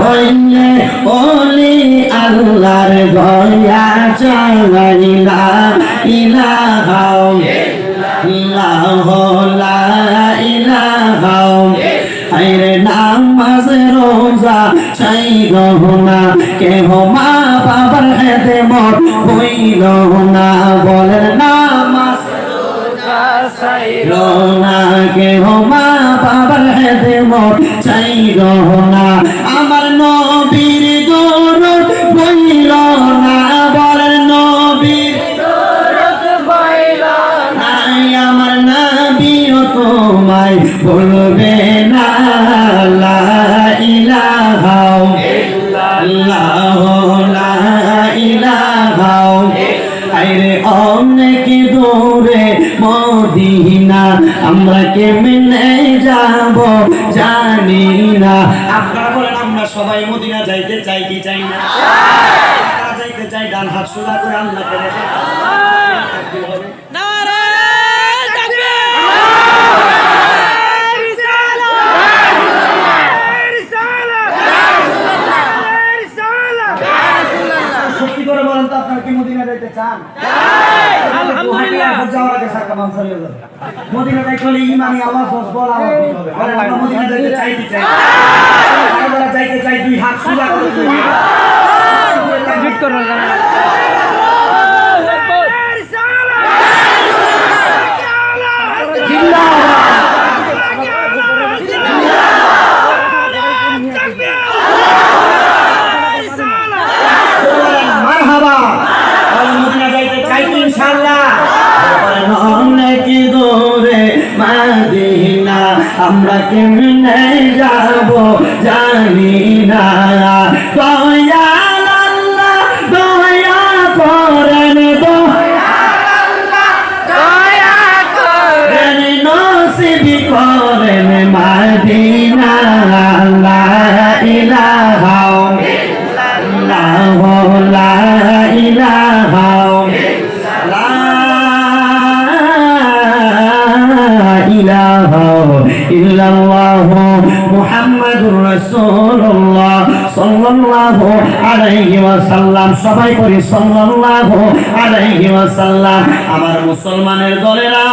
হইলে ওলি আল্লাহর গয়া চাইলা ইলাহা ইলাহা রোজা চাই গহনা কেহ মা বাবার হেদে মত হইল না বলেন, নামাজ বাবার হেদে মত চাই আমরা কেমনে যাব জানি না। আপনারা বলেন, আমরা সবাই মদিনা যাইতে চাই কি চাই না? যাইতে চাই ডান হাত সোজা করে আল্লাহকে সত্যি করে বলেন তো আপনারা কি মদিনা যাইতে চান আলহামদুলিল্লাহ। যাওয়ার আগে সাকা মাংস হয়ে যাবে। মদিনা যাইতে হলে ইমানি আওয়াজ হোস বল আওয়াজ হবে। বলেন, আমরা মদিনা যাইতে চাই চাই না? যারা যারা যাইতে চাই দুই হাত সোজা করে দুই মারহাবা তাহলে মদিনা যাইতে চাই তো ইনশাআল্লাহ বলেন, অনেক দূরে মাদিনা আমরা কেমনে যাব জানি না। দয়াল আল্লাহ দয়া করেন দয়া করেন নসিব করেন মাদিনা লা ইলাহা লা ইলাহা লা ইলাহা সবাই করি সাল্লাল্লাহু আমার মুসলমানের দলেরা,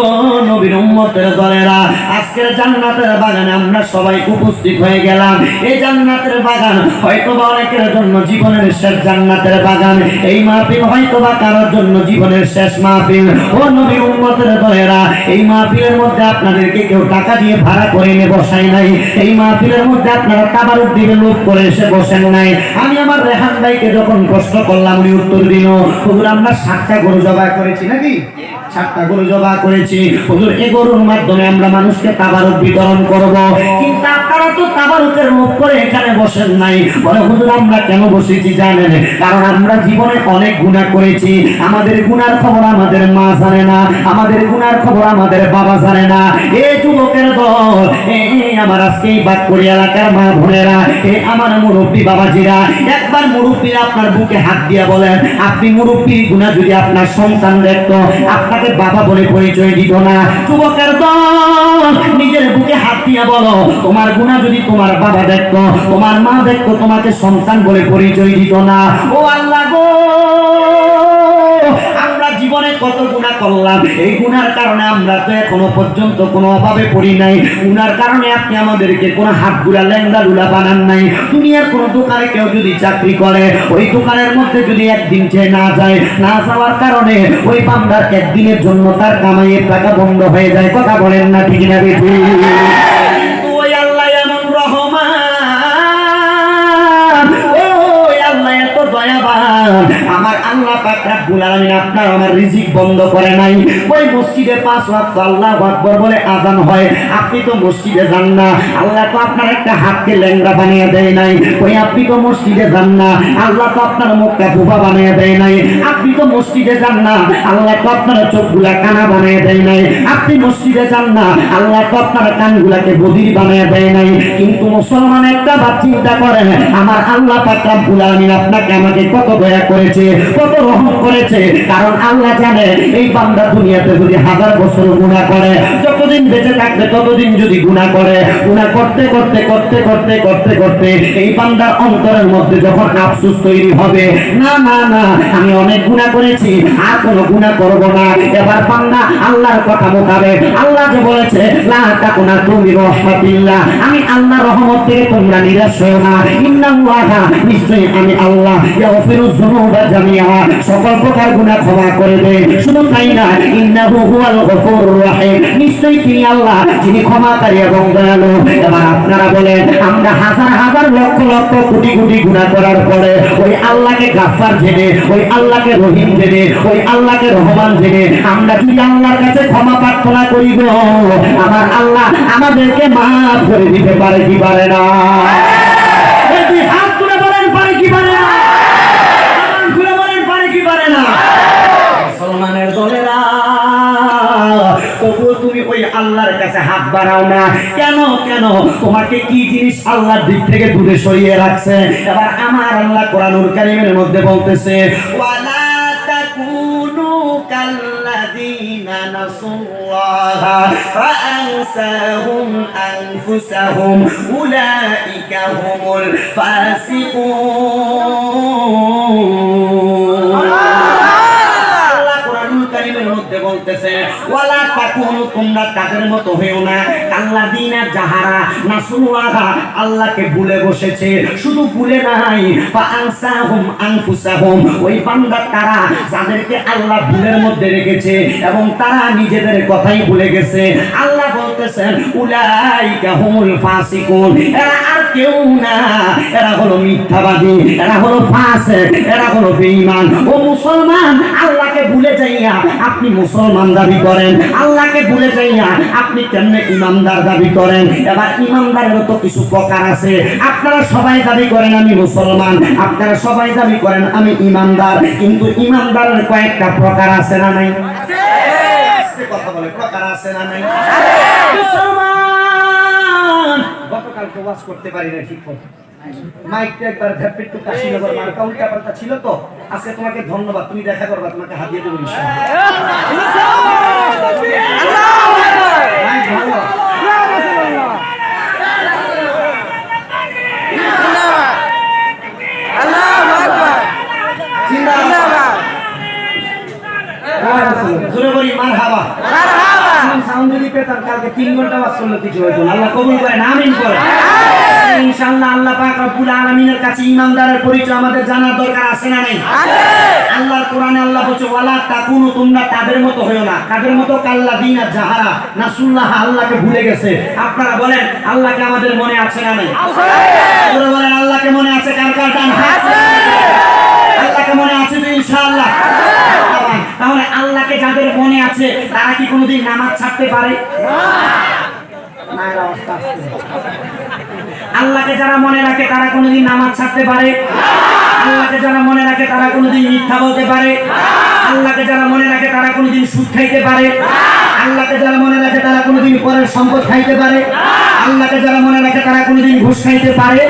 ও নবীর উম্মতের দলেরা, আজকের জান্নাতের বাগানে আমরা সবাই উপস্থিত হয়ে গেলাম। এই জান্নাতের বাগান হয়তো বা অনেকের জন্য জীবনের শেষ জান্নাতের বাগান। এই মাহফিল হয়তো বা কারোর জন্য জীবনের শেষ মাহফিল। ও নবীর উম্মতের দলেরা, এই মাহফিলের মধ্যে আপনাদেরকে কেউ টাকা দিয়ে ভাড়া করে এনে বসাই নাই। এই মাহফিলের মধ্যে আপনারা তাবারুক দিবে লোক করে এসে বসেন নাই। আমি আমার রেহান ভাইকে যখন কষ্ট করলাম, উনি উত্তর দিল, হুজুর, আমরা সাতটা গরু জবাই করেছি নাকি? সাতটা গরু জবা করেছি। হুজুর গরুর মাধ্যমে আমরা মানুষকে তাবারুক বিতরণ করব। কিন্তু আপনারা তো তাবারুকের মুখ করে এখানে বসেন নাই। বলে, হুজুর, আমরা কেন বসেছি জানেন? কারণ আমরা জীবনে অনেক গুনাহ করেছি। আমাদের গুনার খবর আমাদের মা জানে না। আমাদের গুনার খবর আমাদের বাবা জানে না। এই যুবকের দল আমার আজকে এই বাদপুরি এলাকার মা বোনেরা এই আমার মুরব্বী বাবাজিরা, একবার মুরব্বী আপনার বুকে হাত দিয়া বলেন, আপনি মুরব্বী গুণা যদি আপনার সন্তান দেখত, আপনাকে বাবা বলে পরিচয় দিত না। যুবকের দল, নিজের বুকে হাত দিয়া বলো, তোমার গুণা যদি তোমার বাবা দেখতো, তোমার মা দেখতো, তোমাকে সন্তান বলে পরিচয় দিত না। ও আল্লাহ গো! জীবনে কত গুণা করলাম, এই গুনার কারণে আমরা তো এখনও পর্যন্ত কোনো অভাবে পড়ি নাই। গুনার কারণে আপনি আমাদেরকে কোনো হাতগুলা লেঙ্গা গুলা বানান নাই। দুনিয়ার কোনো দোকানে কেউ যদি চাকরি করে, ওই দোকানের মধ্যে যদি একদিন সে না যায়, না যাওয়ার কারণে ওই বান্দার একদিনের জন্য তার কামাইয়ের টাকা বন্ধ হয়ে যায়। কথা বলেন না ঠিক না বেশি আমার আপনি তো মসজিদে যান না। আল্লাহ তো আপনার বানিয়ে দেয় নাই। মুখটা বানিয়ে দেয় নাই। আপনি তো মসজিদে যান না। আল্লাহ তো আপনার চোখগুলা কানা বানিয়ে দেয় নাই। আপনি মসজিদে যান না। আল্লাহ তো আপনার কানগুলাকে বদির বানিয়ে দেয় নাই। কিন্তু মুসলমান একটা বাদ চিন্তা করেন, আমার আল্লাহ পাক আপনাকে আমাকে কত দয়া করেছে, কত রহম করে করেছে। কারণ আল্লাহ জানে, এই বান্দা দুনিয়াতে যদি হাজার বছর গুণা করে, যতদিন বেঁচে থাকবে ততদিন যদি গুণা করে গুণা করতে করতে করতে করতে করতে করতে এই বান্দার অন্তরের মধ্যে যখন আফসোস তৈরি হবে, না না না, আমি অনেক গুণা করেছি, আর কোনো গুণা করব না। এবার বান্দা আল্লাহর কথা মোতাবেক, আল্লাহ যে বলেছে তাকুনা তুমি রহমাতিল্লাহ। আমি আল্লাহ রহমত থেকে তোমরা নিরাশ হও না। ইন্নাল্লাহা, নিশ্চয়ই আমি আল্লাহ। ইয়াগফিরুজ সকল প্রকার গুনাহ ক্ষমা করে দেন। শুধু তাই না, ইন্নাহু হুয়াল তিনি আল্লাহ, যিনি ক্ষমাকারী এবং দয়ালু। আপনারা বলেন, আমরা হাজার হাজার লক্ষ লক্ষ কোটি কোটি গুনাহ করার পরে ওই আল্লাহকে গাফফার জেনে, ওই আল্লাহকে রহিম জেনে, ওই আল্লাহকে রহমান জেনে আমরা যদি আল্লাহর কাছে ক্ষমা প্রার্থনা করি গো? আমার আল্লাহ আমাদেরকে মাফ করে দিতে পারে কি পারে না? কাছে হাত বাড়াও না। কেন কেন? তোমাকে কি জিনিস আল্লাহর দিক থেকে দূরে সরিয়ে রাখছে? এবার আমার আল্লাহ কোরআনুল কারীমের মধ্যে বলতেছে, ওয়ালা ফাসিকুন। বলতেছে ওয়ালা তাকুনু, তোমরা তাদের মতো হয়েও না। কাল্লাযিনা যাহারা নাসুল্লাহা আল্লাহকে ভুলে বসেছে। শুধু ভুলে নাই, ফাআনসাহুম আনফুসাহুম। ওই বান্দা তারা যাদেরকে আল্লাহ ভুলের মধ্যে রেখেছে এবং তারা নিজেদের কথাই ভুলে গেছে। আল্লাহ বলতেছেন, উলাইকা হুমুল ফাসিকুন। এরা আর কেউ না। এরা হলো মিথ্যাবাদী এরা হলো ফাসিক এরা হলো বেঈমান। ও মুসলমান আল্লাহকে ভুলে যাইয়া আপনি মুসলমান দাবি করেন। আল্লাহকে ভুলে যাইয়া আপনি কেমনে ইমানদার দাবি করেন? এবার ইমানদারেরও তো কিছু প্রকার আছে। আপনারা সবাই দাবি করেন আমি মুসলমান। আপনারা সবাই দাবি করেন আমি ইমানদার। কিন্তু ইমানদারের কয়েকটা প্রকার আছে না নাই? কথা বলে প্রকার আছে না নাই? মুসলমান গতকালকে ওয়াজ করতে পারি না ঠিক মতো। মাইকটা একবার ঝাপে একটু কাশি নগর মার্কা উল্টা পাল্টা ছিল তো। আজকে তোমাকে ধন্যবাদ তুমি দেখা করবা তোমাকে হাতিয়ে দেবো। জোরে বলি মার হাবা সাউন্ড যদি পেতাম কালকে তিন ঘণ্টা বাস করলে কিছু হইতো। আল্লাহ কবুল করেন আমিন করেন। ইনশাআল্লাহ আল্লাহ পাক রব্বুল আলামিনের কাছে ইমানদারের পরিচয় আমাদের জানার দরকার আছে না নাই? আল্লাহর কোরআনে আল্লাহ বলছে ওয়ালা তাকুনু তোমরা তাদের মতো হয়ো না। তাদের মতো কাল্লাদিনা যাহারা নাসুল্লাহ আল্লাহকে ভুলে গেছে। আপনারা বলেন আল্লাহকে আমাদের মনে আছে না নাই? আপনারা বলেন আল্লাহকে মনে আছে কার কার ডান? আল্লাহকে মনে আছে তো ইনশাআল্লাহ। তাহলে আল্লাহকে যাদের আছে, তারা কি কোনোদিন নামাজ ছাড়তে পারে। আল্লাহকে যারা মনে রাখে, তারা কোনোদিন নামাজ ছাড়তে পারে? আল্লাহকে যারা মনে রাখে, তারা কোনোদিন মিথ্যা বলতে পারে? আল্লাহকে যারা মনে রাখে, তারা কোনোদিন সুদ খাইতে পারে? আল্লাহকে যারা মনে রাখে, তারা কোনোদিন পরের সম্পদ খাইতে পারে? আল্লাহকে যারা মনে রাখে, তারা কোনোদিন ঘুষ খাইতে পারে?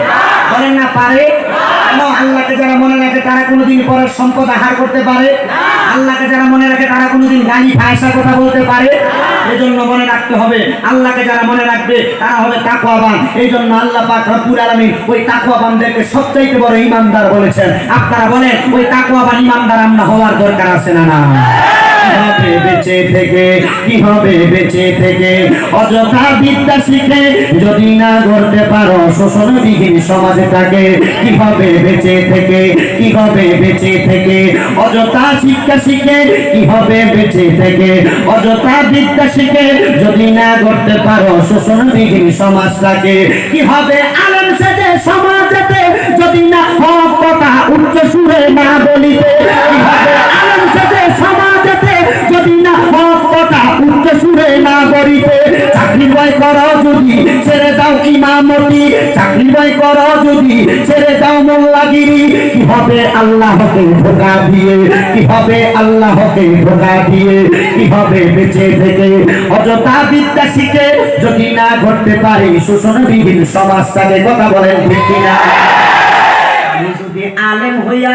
বলেন না, পারে? আল্লাহকে যারা মনে রাখে, তারা কোনোদিন পরের সম্পদ আহার করতে পারে? আল্লাহকে গালি ভাষা কথা বলতে পারে? এই জন্য মনে রাখতে হবে, আল্লাহকে যারা মনে রাখবে, তারা হবে তাকুয়াবান এই জন্য আল্লাহ পাক রব্বুল আলামিন ওই তাকুয়াবানদেরকে সবচাইতে বড় ইমানদার বলেছেন। আপনারা বলেন, ওই তাকুয়াবান ইমানদার আমরা হওয়ার দরকার আছে না না কীভাবে বেঁচে থেকে, কীভাবে বেঁচে থেকে? অযথা বিদ্যা শিখে যদি না করতে পারো, শোষণবিহীন সমাজে থাকে কীভাবে বেঁচে থেকে, কীভাবে বেঁচে থেকে? অযথা শিক্ষা শিখে কীভাবে বেঁচে থেকে? অযথা বিদ্যা শিখে যদি না পারো কীভাবে সেজে সমাজেতে? যদি না হক কথা উচ্চ সুরে না বলিতে, কীভাবে সেজে চাকরি বয় করো যদি ছেড়ে দাও ইমামতি, চাকরি বয় করো যদি ছেড়ে দাও মোল্লাগিরি কি হবে আল্লাহকে ধোকা দিয়ে কি হবে আল্লাহকে ধোকা দিয়ে কি হবে বেঁচে থেকে অযথা বিদ্যা শিখে যদি না করতে পারি, শোষণবিহীন সমাজটাকে কথা বলেন ঠিক কিনা? আমি আলেম হইয়া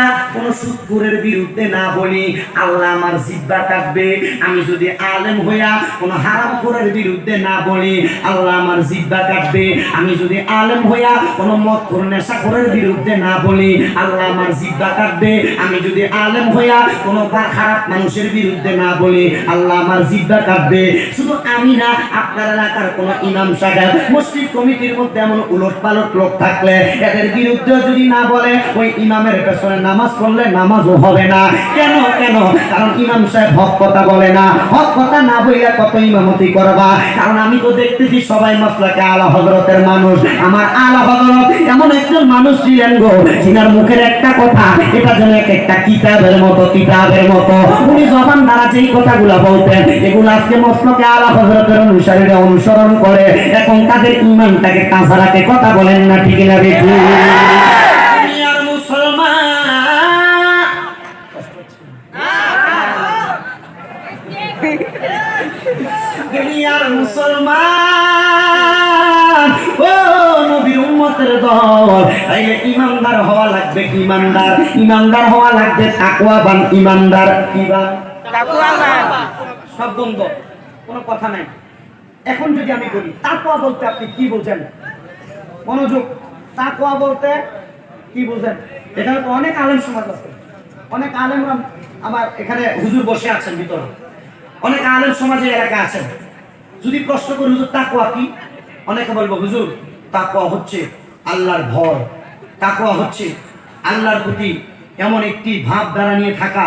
বিরুদ্ধে না বলি, আল্লাহ আমার জিব্বা কাটবে। আমি যদি আলেম হইয়া কোন হারামপুরের বিরুদ্ধে না বলি, আল্লাহ আমার জিব্বা কাটবে। আমি যদি আলেম হইয়া বিরুদ্ধে না বলি, আল্লাহ আমার জিব্বা কাটবে। আমি যদি আলেম হইয়া কোন খারাপ মানুষের বিরুদ্ধে না বলি, আল্লাহ আমার জিব্বা কাটবে। শুধু আমি না, আপনার এলাকার কোন ইমাম সাহেব, মসজিদ কমিটির মধ্যে এমন উলট পালট লোক থাকলে, এদের বিরুদ্ধে যদি না বলে, ওই ইমামের পেছনে নামাজ পড়লে নামাজও হবে না। কেন কেন? কারণ ইমাম সাহেব হক কথা বলে না। হক কথা না বইয়া কত ইমামতি করবা? কারণ আমি তো দেখতেছি সবাই মশলাকে আলা হজরতের মানুষ। আমার আলা হজরত এমন একজন মানুষ ছিলেন গো, যিনার মুখের একটা কথা, এটা যেন এক একটা কিতাবের মতো কিতাবের মতো। উনি জবান দ্বারা যেই কথাগুলো বলতেন, এগুলো আজকে মসলকে আলা হজরতের অনুসারীরা অনুসরণ করে। এখন তাদের ইমানটাকে কাঁচা রাখে, কথা বলেন না, ঠিক না বেশি মুসলমান ও নবীর উম্মতের দল। তাইলে ইমানদার হওয়া লাগবে ইমানদার? ইমানদার হওয়া লাগবে তাকওয়াবান ইমানদার। ইমান সব বন্ধ। কোনো কথা নাই। এখন যদি আমি বলি তাকওয়া বলতে আপনি কি বোঝেন? মনোযোগ। তাকওয়া বলতে কি বোঝেন? এখানে তো অনেক আলেম সমাজ আছে। অনেক আলেম আমার এখানে হুজুর বসে আছেন ভিতরে। অনেক আলেম সমাজে এলাকা আছেন। যদি প্রশ্ন করি হুজুর তাকওয়া কি? অনেকে বলব হুজুর তাকওয়া হচ্ছে আল্লাহর ভয়। তাকওয়া হচ্ছে আল্লাহর প্রতি এমন একটি ভাব দ্বারা নিয়ে থাকা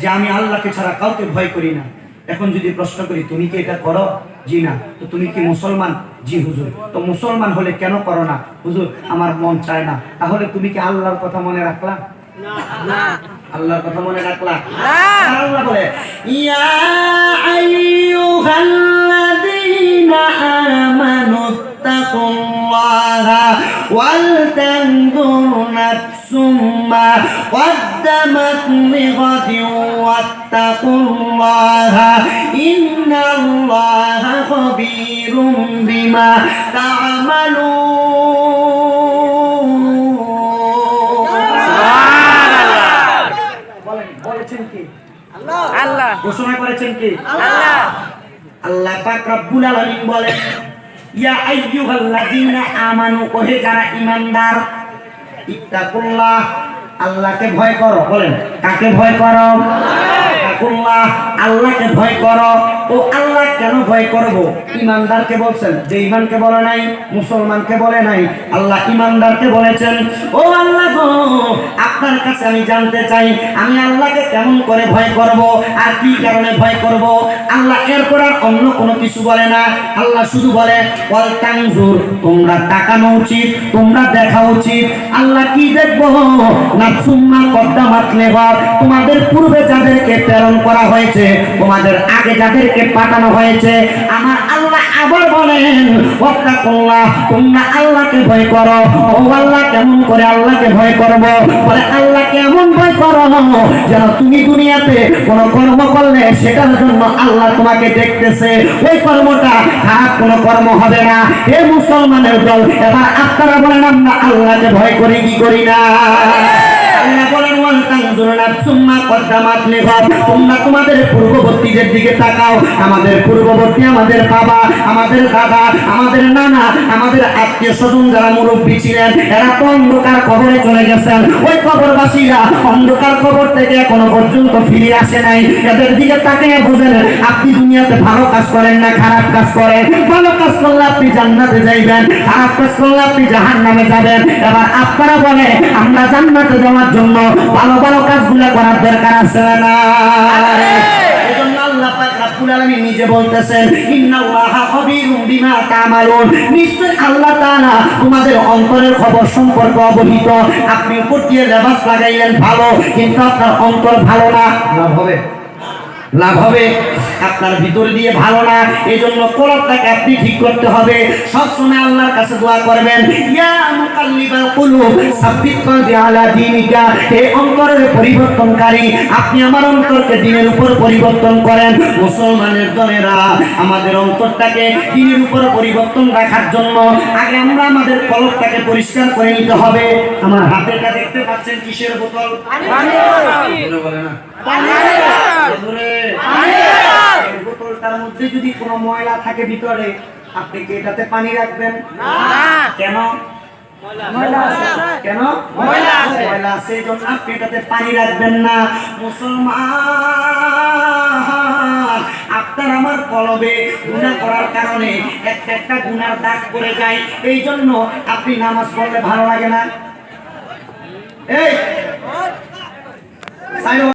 যে আমি আল্লাহকে ছাড়া কাউকে ভয় করি না। এখন যদি প্রশ্ন করি তুমি কি এটা করো? জি না। তো তুমি কি মুসলমান? জি হুজুর। তো মুসলমান হলে কেন করো না? হুজুর আমার মন চায় না। তাহলে তুমি কি আল্লাহর কথা মনে রাখলা? আল্লাহর কথা মনে রাখলা? আল্লাহ বলে ইয়া আমানু তাকুল্লাহা ওয়াল তানজুর নাফসুম মা قدمت لغد واتقوا الله إن الله خبير بما تعملون বলেন বলেছেন কি আল্লাহ ঘোষণা করেছেন কি আল্লাহ আল্লাহ পাক রব্বুল আলামিন বলেন ইয়া আইয়ুহাল্লাযীনা আমানু ওহে যারা ঈমানদার ইত্তাকুল্লাহ আল্লাহকে ভয় করো। বলেন কাকে ভয় করো? ইত্তাকুল্লাহ আল্লাহকে ভয় করো। ও আল্লাহ কেন ভয় করব? ঈমানদারকে বলছেন, যে ঈমানকে বলে নাই, মুসলমানকে বলে নাই, আল্লাহ ইমানদারকে বলেছেন, ও আল্লাহ গো, আপনার কাছে আমি জানতে চাই, আমি আল্লাহকে কেমন করে ভয় করব আর কি কারণে ভয় করব? আল্লাহ এরপর আর অন্য কোনো কিছু বলে না। আল্লাহ শুধু বলে তোমরা তাকানো উচিত, তোমরা দেখা উচিত। আল্লাহ কি দেখব? না সুম্মা কদ্দামাত লেবার তোমাদের পূর্বে যাদেরকে প্রেরণ করা হয়েছে, তোমাদের আগে যাদেরকে পাঠানো হয়েছে। আমার আল্লাহ আবার বলেন, ওয়াত্তাকুল্লাহ, তোমরা আল্লাহকে ভয় করো। ও আল্লাহ, কেমন করে আল্লাহকে ভয় করব? বলে আল্লাহকে এমন ভয় করো? যেন তুমি দুনিয়াতে কোন কর্ম করলে সেটার জন্য আল্লাহ তোমাকে দেখতেছে। ওই কর্মটা খারাপ কোনো কর্ম হবে না। হে মুসলমানের দল, এবার আপনারা বলেন, আমরা আল্লাহকে ভয় করি কি করি না? আল্লাহ বলেন কবরে চলে গেছেন। ওই কবরবাসীরা অন্ধকার কবর থেকে এখনও পর্যন্ত ফিরে আসে নাই। এদের দিকে তাকিয়ে বুঝেন, আপনি দুনিয়াতে ভালো কাজ করেন না, খারাপ কাজ করেন। ভালো কাজ করলে আপনি জান্নাতে যাইবেন, খারাপ কাজ করলে আপনি জাহান্নামে যাবেন। এবার আপনারা বলে আমরা জান্নাতে যাওয়ার জন্য ভালো ভালো কাজগুলো করার দরকার আছে না? এজন্য আল্লাহ পাক রব্বুল আলামিন নিজে বলতেছেন ইন্নাল্লাহা খাবীরুম বিমা তা'মালুন। নিশ্চয় আল্লাহ তাআলা তোমাদের অন্তরের খবর সম্পর্কে অবহিত। আপনি উপর দিয়ে লেবাস লাগাইলেন ভালো কিন্তু আপনার অন্তর ভালো না। হবে। লাভ হবে। আপনার ভিতর দিয়ে ভালো না এই জন্য কলবটাকে আপনি ঠিক করতে হবে। সবসময় আল্লাহর কাছে দোয়া করবেন ইয়া মুকাল্লিবাল কুলুব সাব্বিত কলবি আলা দীনিকা হে অন্তরের পরিবর্তনকারী আপনি আমার অন্তরকে দিনের উপর পরিবর্তন করেন। মুসলমানের দলেরা আমাদের অন্তরটাকে দিনের উপর পরিবর্তন রাখার জন্য আগে আমরা আমাদের কলবটাকে পরিষ্কার করে নিতে হবে। আমার হাতেরটা দেখতে পাচ্ছেন কিসের বোতল? বলে বলে না। বন্ধুরে, এই বোতলটার মধ্যে যদি কোনো ময়লা থাকে ভিতরে আপনি কি এটাতে পানি রাখবেন? কেন? কেন? ময়লা আছে। ময়লা আছে এই জন্য আপনি এটাতে পানি রাখবেন না। মুসলমান আপনার আমার কলবে গুনাহ করার কারণে একটা একটা দাগ পড়ে যায়। এই জন্য আপনি নামাজ পড়লে ভালো লাগে না। এই! সাইড